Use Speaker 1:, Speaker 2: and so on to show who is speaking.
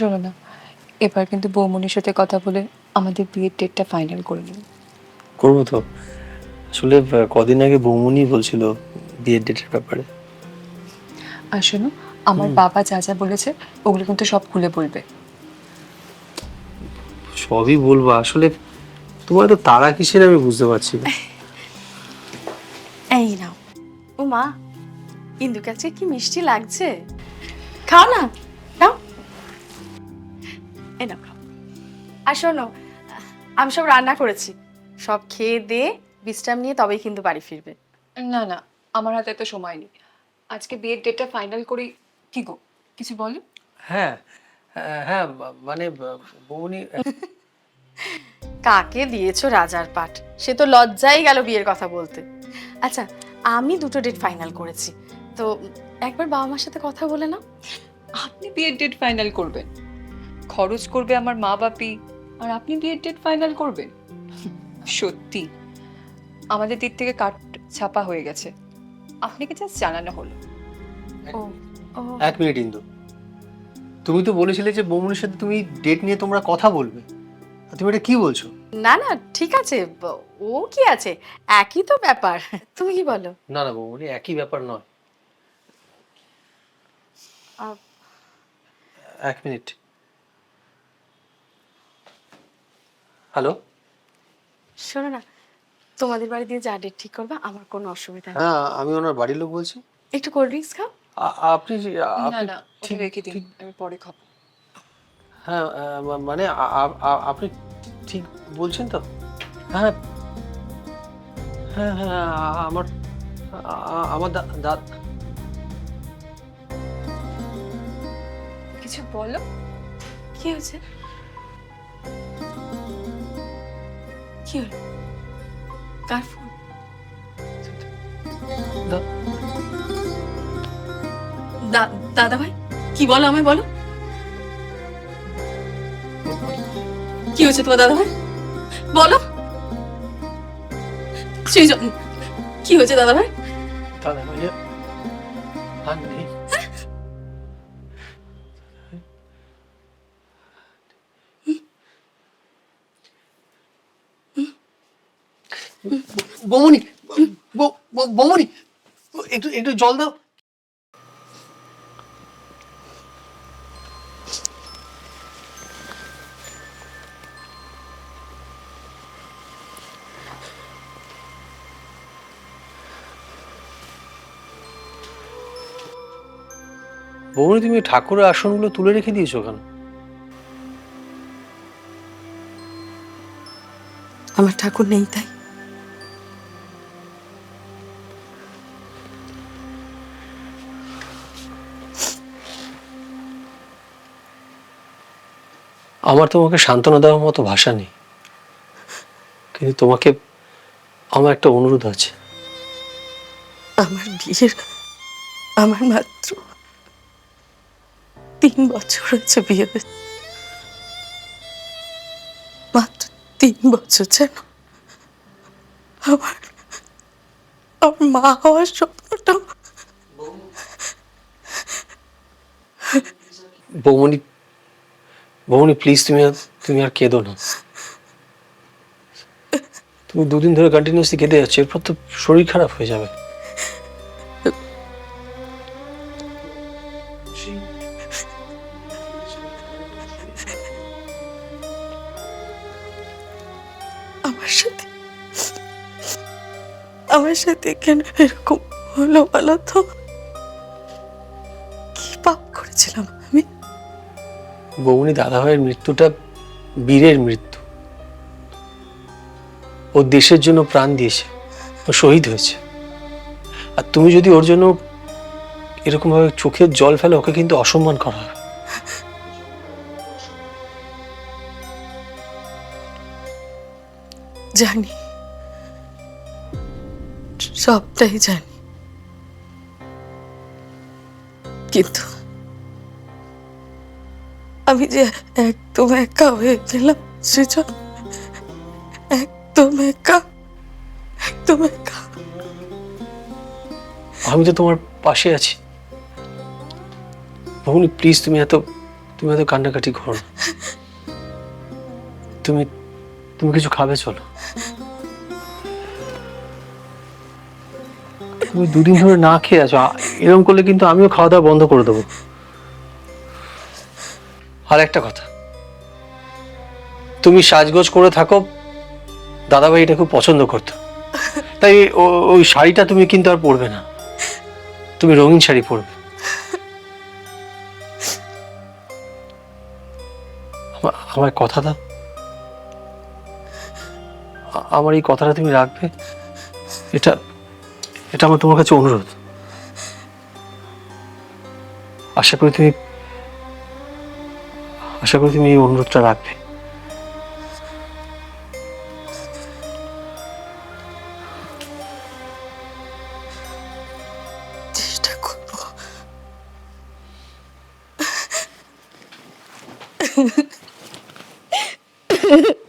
Speaker 1: শোনো না এবার কিন্তু বৌমনির সাথে কথা বলে আমাদের বিয়ের ডেটটা ফাইনাল করে নিন
Speaker 2: করব তো। আসলে কদিন আগে বৌমনি বলছিল বিয়ের ডেটের ব্যাপারে।
Speaker 1: আর শোনো আমার বাবা যা যা বলেছে ওগুলো কিন্তু সব খুলে বলবে।
Speaker 2: সবই বলব। আসলে তোমার তো তারা কিসের আমি বুঝতে পারছি না।
Speaker 3: এই নাও। ও মা ইন্দু কাছে কি মিষ্টি লাগছে? খাও না। নাও এ নাও খাও। আর শোনো আমি সব রান্না করেছি। সব খেয়ে দিয়ে বিশ্রাম নিয়ে তবেই কিন্তু বাড়ি ফিরবে।
Speaker 1: না না আমার হাতে তো সময় নেই। আজকে বিয়ের ডেটটা ফাইনাল করি। কি গো কিছু বলো?
Speaker 2: হ্যাঁ হ্যাঁ, হ্যাঁ মানে বৌমনি
Speaker 3: কাকে দিয়েছ রাজার পাট সে তো লজ্জাই গেল বিয়ের কথা বলতে। আচ্ছা আমি দুটো ডেট ফাইনাল করেছি। তো একবার বাবা মার সাথে কথা বলে না
Speaker 1: আপনি বিয়ের ডেট ফাইনাল করবেন। খরচ করবে আমার মা বাপি আর আপনি বিয়ের ডেট ফাইনাল করবেন। সত্যি আমাদের দিক থেকে কাট ছাপা হয়ে গেছে। আপনাকে জাস্ট জানানো হলো।
Speaker 3: ও ও।
Speaker 2: এক মিনিট ইন্দু। তুমি তো বলেছিলে যে বৌমনির সাথে তুমি ডেট নিয়ে তোমরা কথা বলবে। আর তুমি এটা কি বলছো?
Speaker 3: না না ঠিক আছে ব- ও কি আছে? একই তো ব্যাপার। তুমি কি বলো?
Speaker 2: না না বৌমনি একই ব্যাপার নয়।
Speaker 3: আহ,
Speaker 2: এক মিনিট। হ্যালো?
Speaker 3: শোনো না তোমাদের বাড়ি দিয়ে যা ডেট ঠিক করবে আমার কোনো অসুবিধা নেই।
Speaker 2: হ্যাঁ আমি ওনার বাড়ির লোক বলছি।
Speaker 3: একটু কোল্ড ড্রিঙ্কস খাও।
Speaker 2: আ- আপনি যে-
Speaker 1: না
Speaker 2: আপনি
Speaker 1: না
Speaker 2: ঠিক-
Speaker 1: রেখে দিন আমি পরে খাব।
Speaker 2: হ্যাঁ আহ, মা- মানে আ- আ- আ- আপনি ঠিক বলছেন তো? হ্যাঁ হ্যাঁ হ্যাঁ আ- আমার আ- আ- আমার দা- দা-
Speaker 1: কিছু বলো
Speaker 3: কি হয়েছে? কি হলো? কার ফোন দাদা ভাই কি বলো আমায় বলো? কি হয়েছে তোমার দাদা ভাই বলো সৃজন কি হয়েছে দাদা ভাই
Speaker 2: দাদা ভাইয়া আর নেই। বমনি বমনি একটু একটু জল দাও। বৌমনি তুমি ঠাকুরের আসনগুলো তুলে রেখে দিয়েছ কেন?
Speaker 3: আমার ঠাকুর নেই তাই।
Speaker 2: আমার তোমাকে সান্ত্বনা দেওয়ার মতো ভাষা নেই। কিন্তু তোমাকে আমার একটা অনুরোধ আছে।
Speaker 3: আমার বিয়ের আমার মাত্র তিন বছর হয়েছে বিয়ে মাত্র তিন বছর যেন আমার আমার মা হওয়ার স্বপ্নটা
Speaker 2: বৌমনি বৌমনি প্লিজ তুমি আর তুমি আর কেঁদো না। তুমি দুদিন ধরে কন্টিনিউসলি কেঁদে যাচ্ছ, এরপর তো শরীর খারাপ হয়ে যাবে।
Speaker 3: আমার সাথে আমার সাথে কেন এরকম হলো বলো তো? কি পাপ করেছিলাম?
Speaker 2: বৌমনি দাদাভাইয়ের মৃত্যুটা বীরের মৃত্যু। ও দেশের জন্য প্রাণ দিয়েছে, ও শহীদ হয়েছে। আর তুমি যদি ওর জন্য এরকম ভাবে চোখের জল ফেলে, ওকে কিন্তু অসম্মান করা হবে।
Speaker 3: জানি। সবটাই জানি। কিন্তু আমি যে একদম একা হয়ে গেলাম, সৃজন। একদম একা। একদম একা।
Speaker 2: আমি তো তোমার পাশে আছি। ভৌনি প্লিজ তুমি এত তুমি এত কান্নাকাটি করো তুমি তুমি কিছু খাবে, চলো। তুমি দুদিন ধরে না খেয়ে আছো এরকম করলে কিন্তু আমিও খাওয়া দাওয়া বন্ধ করে দেবো। আর একটা কথা। তুমি সাজগোজ করে থাকো, দাদাভাই এটা খুব পছন্দ করতো। তাই ওই শাড়িটা তুমি কিন্তু আর পরবে না। তুমি রঙিন শাড়ি পরবে। আমার কথা দাও। আমার এই কথাটা তুমি রাখবে। এটা এটা আমার তোমার কাছে অনুরোধ। আশা করি তুমি আশা করি তুমি এই অনুরোধটা রাখবে।
Speaker 3: করব।